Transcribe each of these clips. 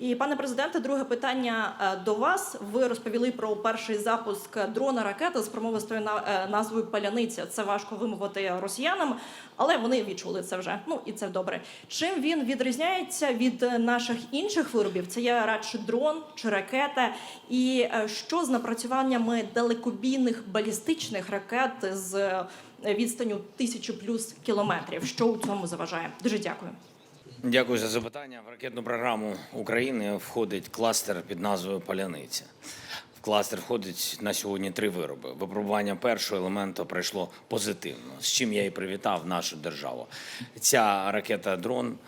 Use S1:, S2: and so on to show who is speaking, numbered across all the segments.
S1: І пане президенте, друге питання е, до вас. Ви розповіли про перший запуск дрона ракети з промовистою на- е, назвою Паляниця. Це важко вимовити росіянам, але вони відчули це вже. Ну і це добре. Чим він відрізняється від е, наших інших виробів? Це є радше дрон чи ракета, і що з напрацюваннями далекобійних балістичних ракет з відстанню тисячу плюс кілометрів? Що у цьому заважає? Дуже дякую.
S2: Дякую за запитання. В ракетну програму України входить кластер під назвою Паляниця. В кластер входить на сьогодні три вироби. Випробування першого елементу пройшло позитивно, з чим я і привітав нашу державу. Ця ракета дрон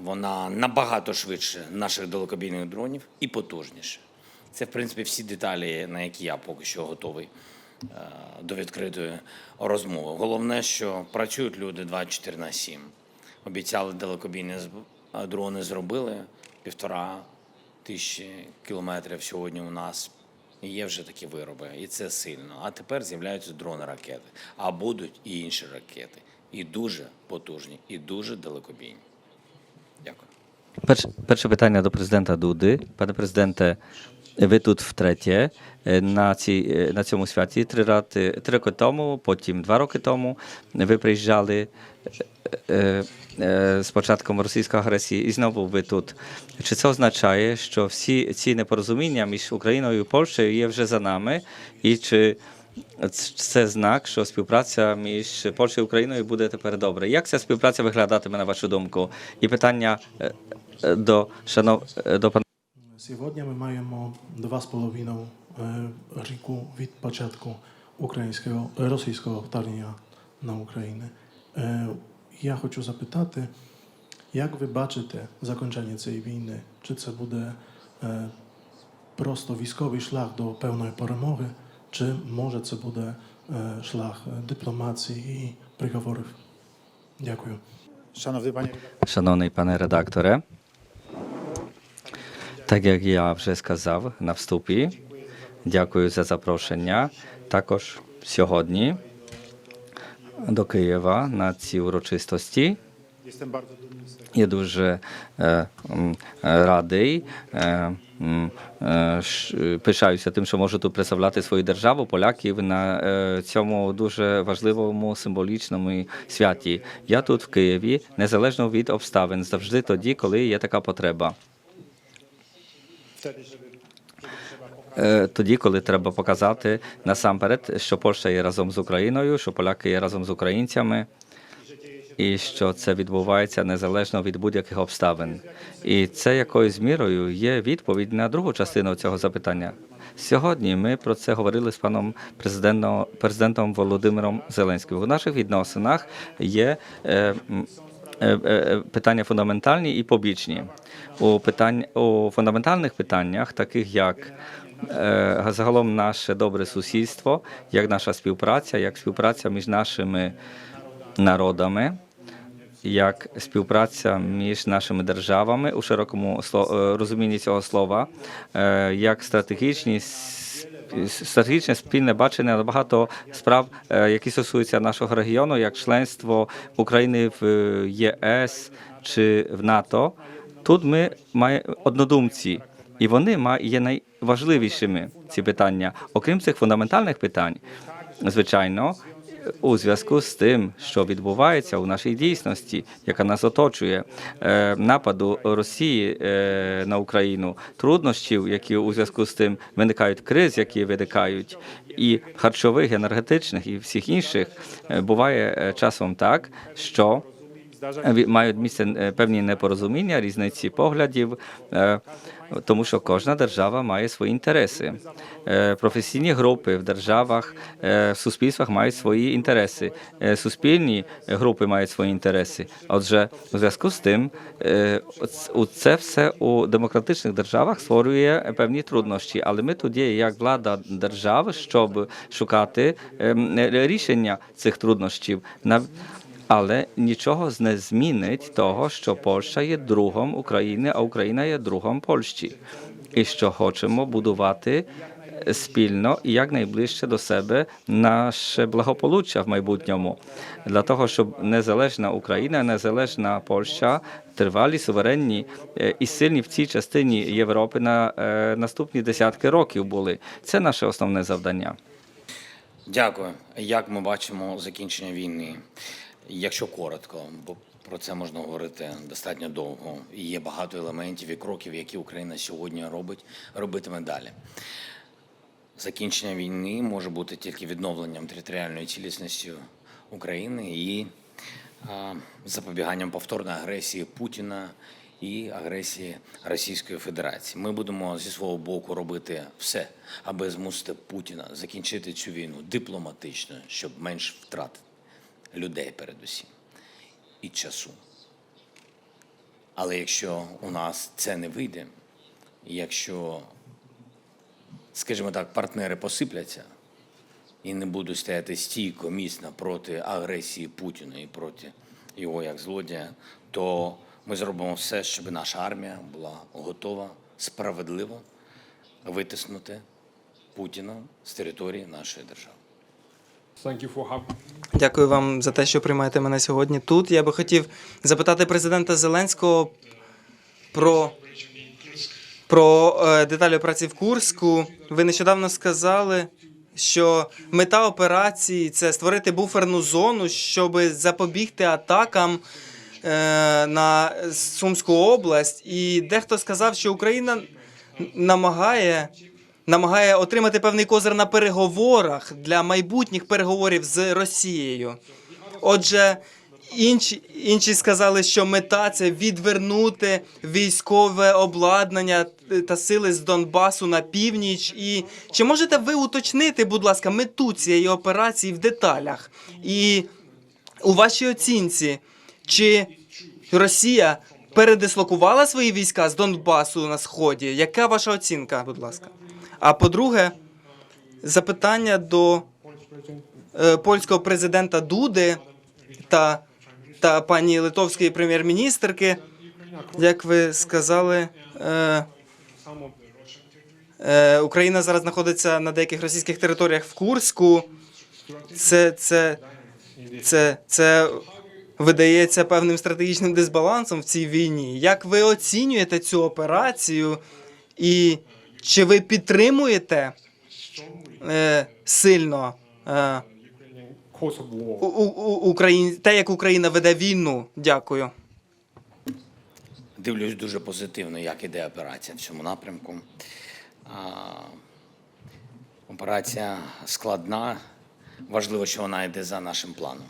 S2: вона набагато швидше наших далекобійних дронів і потужніше. Це, в принципі, всі деталі, на які я поки що готовий е, до відкритої розмови. Головне, що працюють люди 24 на 7. Обіцяли далекобійні дрони зробили півтора тисячі кілометрів сьогодні у нас. Є вже такі вироби, і це сильно. А тепер з'являються дрони ракети. А будуть і інші ракети. І дуже потужні, і дуже далекобійні. Дякую.
S3: Перше, перше питання до президента Дуди. Пане президенте, ви тут втретє е, на, цій, е, на цьому святі три, рази, три роки тому, потім два роки тому ви приїжджали е, з початком російської агресії і знову ви тут. Чи це означає, що всі ці непорозуміння між Україною і Польщею є вже за нами? І чи це знак, що співпраця між Польщею і Україною буде тепер добре. Як ця співпраця виглядатиме на вашу думку? І питання до шанов до пана.
S4: Сьогодні ми маємо два з половиною е, року від початку українського російського вторгнення на Україну. Е, Я хочу запитати, як ви бачите закінчення цієї війни? Чи це буде е, просто військовий шлях до певної перемоги, чи може це буде е, шлях е, дипломатії і переговорів? Дякую.
S5: Szanowny panie
S3: Шановний пане редакторе, так як я вже сказав на вступі, дякую за запрошення. Також сьогодні до Києва на ці урочистості. Я дуже е, е, радий, е, е, пишаюся тим, що можу тут представляти свою державу, поляків на е, цьому дуже важливому символічному святі. Я тут в Києві, незалежно від обставин, завжди тоді, коли є така потреба. Тоді, коли треба показати насамперед, що Польща є разом з Україною, що поляки є разом з українцями, і що це відбувається незалежно від будь-яких обставин. І це якоюсь мірою є відповідь на другу частину цього запитання. Сьогодні ми про це говорили з паном президентом, президентом Володимиром Зеленським. У наших відносинах є е, е, е, питання фундаментальні і побічні. У питань у фундаментальних питаннях, таких як е, загалом наше добре сусідство, як наша співпраця, як співпраця між нашими народами, як співпраця між нашими державами у широкому е, розумінні цього слова, е, як стратегічні с- стратегічне спільне бачення на багато справ, е, які стосуються нашого регіону, як членство України в е, ЄС чи в НАТО. Тут ми маємо однодумці, і вони є найважливішими ці питання. Окрім цих фундаментальних питань, звичайно, у зв'язку з тим, що відбувається у нашій дійсності, яка нас оточує, е, нападу Росії е, на Україну, труднощів, які у зв'язку з тим виникають криз, які виникають, і харчових, енергетичних, і всіх інших, е, буває часом так, що мають місце певні непорозуміння, різниці поглядів, тому що кожна держава має свої інтереси. Професійні групи в державах, в суспільствах мають свої інтереси. Суспільні групи мають свої інтереси. Отже, у зв'язку з тим, це все у демократичних державах створює певні труднощі. Але ми тут є як влада держави, щоб шукати рішення цих труднощів. Але нічого не змінить того, що Польща є другом України, а Україна є другом Польщі, і що хочемо будувати спільно і якнайближче до себе наше благополуччя в майбутньому, для того, щоб незалежна Україна, незалежна Польща тривалі, суверенні е, і сильні в цій частині Європи на е, наступні десятки років були. Це наше основне завдання.
S2: Дякую. Як ми бачимо закінчення війни, якщо коротко, бо про це можна говорити достатньо довго. І є багато елементів і кроків, які Україна сьогодні робить, робитиме далі. Закінчення війни може бути тільки відновленням територіальної цілісності України і а, запобіганням повторної агресії Путіна і агресії Російської Федерації. Ми будемо зі свого боку робити все, аби змусити Путіна закінчити цю війну дипломатично, щоб менш втратити людей передусім і часу. Але якщо у нас це не вийде, якщо скажімо так, партнери посипляться і не будуть стояти стійко, міцно проти агресії Путіна і проти його як злодія, то ми зробимо все, щоб наша армія була готова справедливо витиснути Путіна з території нашої держави.
S6: Дякую вам за те, що приймаєте мене сьогодні тут. Я би хотів запитати президента Зеленського про, про е, деталі операції в Курську. Ви нещодавно сказали, що мета операції це створити буферну зону, щоб запобігти атакам е, на Сумську область. І дехто сказав, що Україна намагає намагає отримати певний козир на переговорах для майбутніх переговорів з Росією. Отже, інші, інші сказали, що мета це відвернути військове обладнання та сили з Донбасу на північ. І чи можете ви уточнити, будь ласка, мету цієї операції в деталях? І у вашій оцінці, чи Росія передислокувала свої війська з Донбасу на сході? Яка ваша оцінка, будь ласка? А по-друге, запитання до е, польського президента Дуди та, та пані литовської прем'єр-міністрки. Як ви сказали, е, е, Україна зараз знаходиться на деяких російських територіях в Курську. Це, це, це, це видається певним стратегічним дисбалансом в цій війні. Як ви оцінюєте цю операцію? І чи ви підтримуєте е, сильно е, у, у, Україн... те, як Україна веде війну? Дякую.
S2: Дивлюсь дуже позитивно, як іде операція в цьому напрямку. А, Операція складна. Важливо, що вона йде за нашим планом.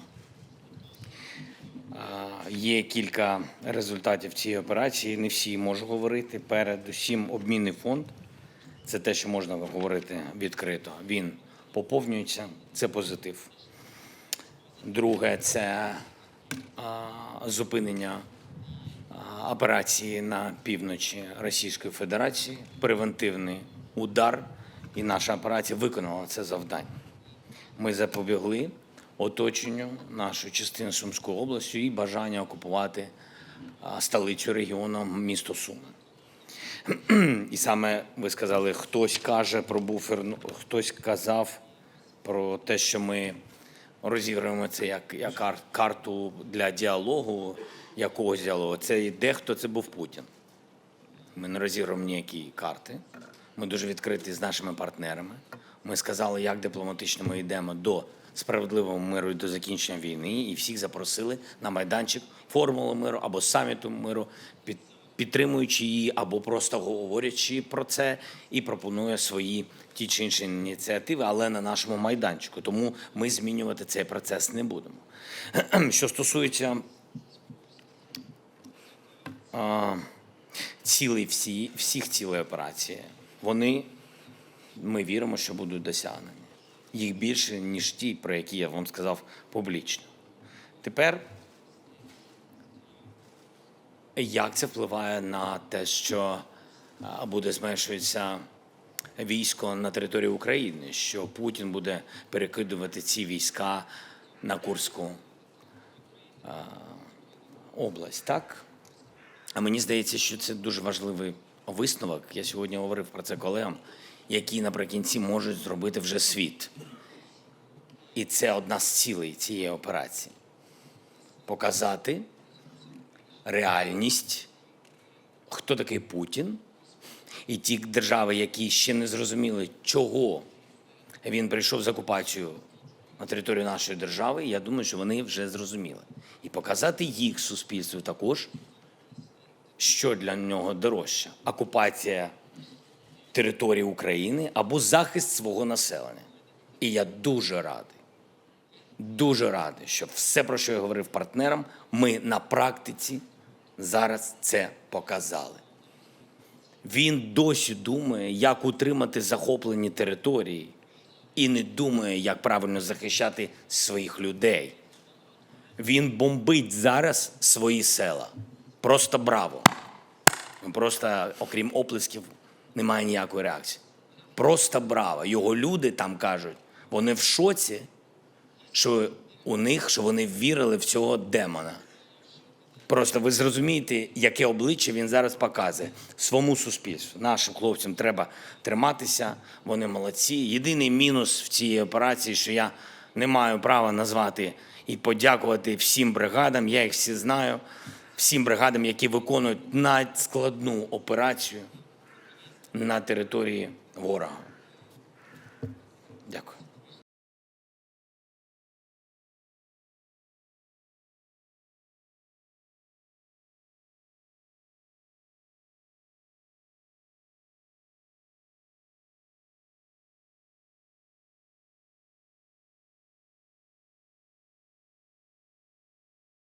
S2: Є кілька результатів цієї операції. Не всі можу говорити. Передусім, обмінний фонд. Це те, що можна говорити відкрито. Він поповнюється. Це позитив. Друге, це зупинення операції на півночі Російської Федерації, превентивний удар, і наша операція виконала це завдання. Ми запобігли оточенню нашої частини Сумської області і бажання окупувати столицю регіону, місто Суми. І саме ви сказали, хтось каже про буферну, хтось казав про те, що ми розіграємо це як, як карту для діалогу, якогось діалогу. Це дехто це був Путін. Ми не розіграємо ніякі карти. Ми дуже відкриті з нашими партнерами. Ми сказали, як дипломатично ми йдемо до справедливого миру і до закінчення війни, і всіх запросили на майданчик формули миру або саміту миру, під, підтримуючи її, або просто говорячи про це і пропонує свої ті чи інші ініціативи, але на нашому майданчику. Тому ми змінювати цей процес не будемо. Що стосується цілей всі, всіх цілей операції, вони, ми віримо, що будуть досягнені. Їх більше, ніж ті, про які я вам сказав публічно. Тепер, як це впливає на те, що буде зменшуватися військо на території України, що Путін буде перекидувати ці війська на Курську область, так? А мені здається, що це дуже важливий висновок. Я сьогодні говорив про це колегам, які наприкінці можуть зробити вже світ. І це одна з цілей цієї операції показати реальність, хто такий Путін, і ті держави, які ще не зрозуміли, чого він прийшов з окупацією на територію нашої держави, я думаю, що вони вже зрозуміли. І показати їх суспільству також, що для нього дорожче окупація території України або захист свого населення. І я дуже радий, дуже радий, що все, про що я говорив партнерам, ми на практиці зараз це показали. Він досі думає, як утримати захоплені території, і не думає, як правильно захищати своїх людей. Він бомбить зараз свої села. Просто браво. Просто, окрім оплесків, немає ніякої реакції. Просто браво. Його люди там кажуть, вони в шоці, що у них, що вони вірили в цього демона. Просто ви зрозумієте, яке обличчя він зараз показує своєму суспільству. Нашим хлопцям треба триматися, вони молодці. Єдиний мінус в цій операції, що я не маю права назвати і подякувати всім бригадам. Я їх всі знаю, всім бригадам, які виконують надскладну операцію на території ворога.